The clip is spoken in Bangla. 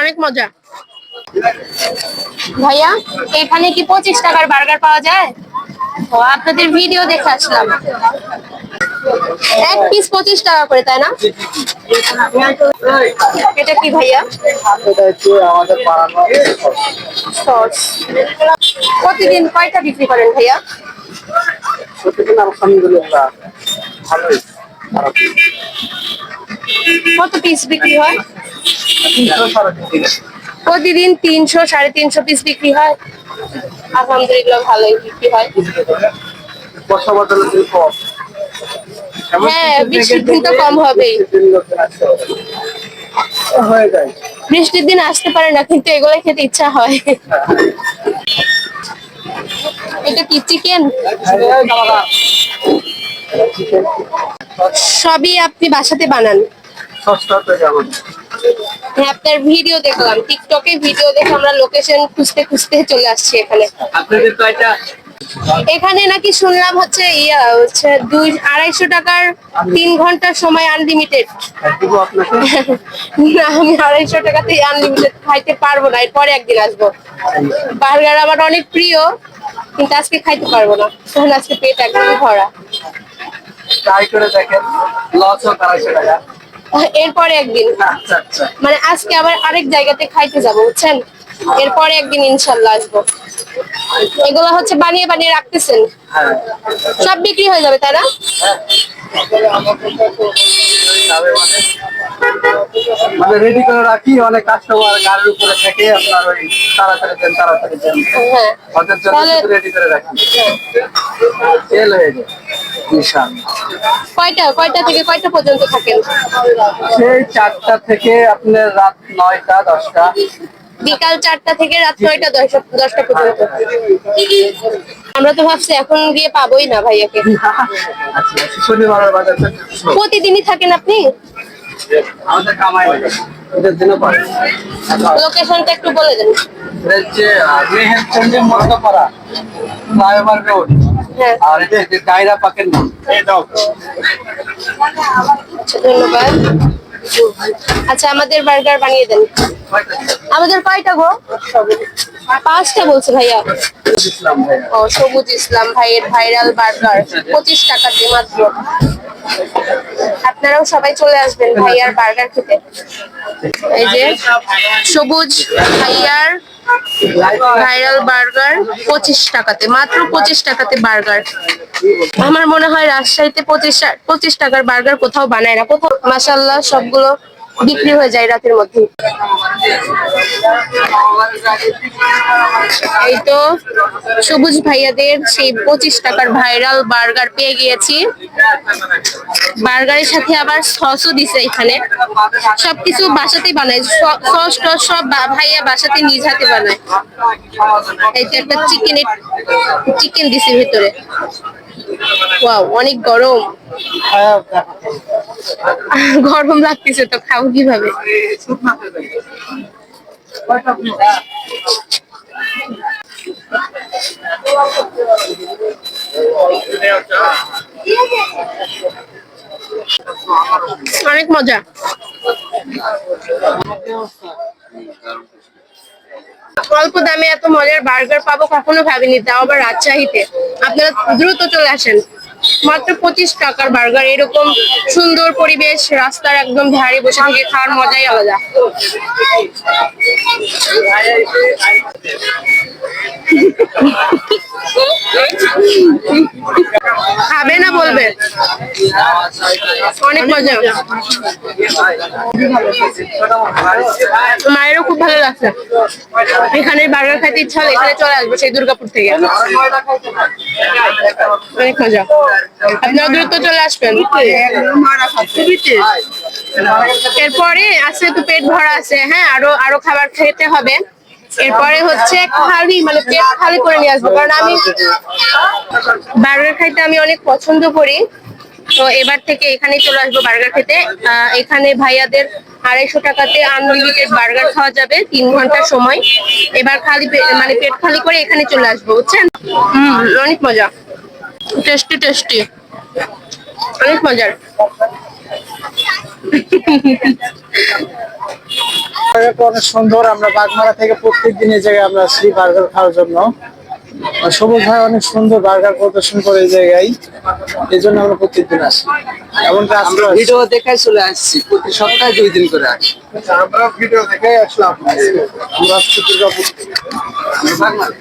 অনেক মজা। ভাইয়া এখানে কি পঁচিশ টাকার বার্গার পাওয়া যায়? ও আপনাদের ভিডিও দেখে আসলাম। এক পিস পঁচিশ টাকা করে তাই না? এটা কি ভাইয়া? প্রতিদিন কয়টা বিক্রি করেন ভাইয়া? প্রতিদিন আলহামদুলিল্লাহ ভালোই। কত পিস বিক্রি হয়। প্রতিদিন তিনশো সাড়ে তিনশো পিস বিক্রি হয় আলহামদুলিল্লাহ ভালোই বিক্রি হয় হ্যাঁ, বৃষ্টির দিন তো কম হবেই। বৃষ্টির দিন আসতে পারে না কিন্তু এগুলো খেতে ইচ্ছা হয় এটা কি চিকেন সবই আপনি বাসাতে বানান। হ্যাঁ আপনার ভিডিও দেখলাম টিকটকে ভিডিও দেখে আমরা লোকেশন খুঁজতে খুঁজতে চলে আসছি এখানে। আপনাদের এখানে নাকি শুনলাম হচ্ছে ইয়া হচ্ছে দুই আড়াইশো টাকার তিন ঘণ্টার সময় আনলিমিটেড না আমি আড়াইশো টাকাতে আনলিমিটেড খাইতে পারব না এরপরে একদিন আসব। বার্গার আমার অনেক প্রিয় কিন্তু আজকে খাইতে পারব না কারণ আজকে পেট একদম ভরা। ট্রাই করে দেখেন লস হোক আড়াইশো টাকা এরপরে একদিন। আচ্ছা আচ্ছা। মানে আজকে আবার আরেক জায়গাতে খাইতে যাব বুঝছেন? এরপরে একদিন ইনশাল্লাহ আসব। এগুলো হচ্ছে বানিয়ে বানিয়ে রাখতেছেন? হ্যাঁ। সব বিক্রি হয়ে যাবে যাবে মানে রেডি করে রাখি অনেক কাস্টমার গাড়ির উপরে থেকে আপনার ওই তাড়াতাড়ি দেন তাড়াতাড়ি দেন। হ্যাঁ। ওদের জন্য রেডি করে রাখি। সেল হয়ে যায়। কয়টা? কয়টা থেকে কয়টা পর্যন্ত থাকেন? সেই চারটা থেকে আপনার রাত নয়টা দশটা। বিকাল চারটা থেকে রাত নয়টা দশটা পর্যন্ত। আমরা তো ভাবছি এখন গিয়ে পাবোই না ভাইয়াকে। আচ্ছা শনিবার প্রতিদিনই থাকেন আপনি? আমাদের কামাই এটার জন্য পারে। লোকেশনটা একটু বলে দেন। এটা হচ্ছে মেহের চন্ডী ফ্লাইওভার রোড। হ্যাঁ। আর এটা হচ্ছে গায়রা পাকের নাম এই দাও। আচ্ছা ধন্যবাদ। আচ্ছা আমাদের বার্গার বানিয়ে দেন। আমাদের কয়টা গো? পাঁচটা বলছে ভাইয়া ভাইয়া। ও সবুজ ইসলাম ভাইয়ের ভাইরাল বার্গার পঁচিশ টাকাতে মাত্র। আপনারাও সবাই চলে আসবেন ভাইয়ার বার্গার খেতে। এই যে সবুজ ভাইয়ার ভাইরাল বার্গার পঁচিশ টাকাতে, মাত্র পঁচিশ টাকাতে বার্গার। আমার মনে হয় রাজশাহীতে পঁচিশ পঁচিশ টাকার বার্গার কোথাও বানায় না। কোথাও মাসাল্লাহ সবগুলো বিক্রি হয়ে যায় রাতের মধ্যে এই তো সবুজ ভাইয়াদের সেই পঁচিশ টাকার ভাইরাল বার্গার পেয়ে গিয়েছি। বার্গারের সাথে আবার সসও দিছে এখানে। সবকিছু বাসাতেই বানায়। সস টস সব ভাইয়া বাসাতে নিজ হাতে বানায়। এই তো একটা চিকেন চিকেন দিছে ভিতরে। ওয়াও, অনেক গরম। গরম লাগতেছে তো খাব কীভাবে? অনেক মজা। অল্প দামে এত মজার বার্গার পাবো কখনো ভাবিনি, তাও আবার রাজশাহীতে। আপনারা দ্রুত চলে আসেন। মাত্র পঁচিশ টাকার বার্গার। এরকম সুন্দর পরিবেশ, রাস্তার একদম ধারে বসে থেকে খাওয়ার মজাই আলাদা। খাবে না বলবে? অনেক মজা। মায়েরও খুব ভালো লাগছে। এখানে বার্গার খাইতে ইচ্ছা হলে এখানে চলে আসব, সেই দুর্গাপুর থেকে। অনেক মজা। আপনারা দ্রুত চলে আসবেন। এরপরে আছে তো পেট ভরা আছে হ্যাঁ আরও আরও খাবার খেতে হবে। এরপরে হচ্ছে খালি মানে পেট খালি করে নিয়ে আসব, কারণ আমি বার্গার খাইতে আমি অনেক পছন্দ করি। তো এবার থেকে এখানে চলে আসব বার্গার খেতে। এখানে ভাইয়াদের আড়াইশো টাকাতে আনলিমিটেড বার্গার খাওয়া যাবে, তিন ঘণ্টার সময়। এবার খালি মানে পেট খালি করে এখানে চলে আসব, বুঝছেন? হম, অনেক মজা। Tasty tasty. অনেক মজার। অনেক সুন্দর আমরা বাগমারা থেকে প্রত্যেক দিন এই জায়গায় আমরা আসি বার্গার খাওয়ার জন্য। সবুজ ভাই অনেক সুন্দর বার্গার প্রদর্শন করে এই জায়গায়। এই জন্য আমরা প্রত্যেকদিন আসি। এমনকি আমরা ভিডিও দেখাই চলে আসছি প্রতি সপ্তাহে দুই দিন করে আসি। আমরা ভিডিও দেখে আসলাম আমরা আসছি দুর্গাপুর থেকে। বাগমারা।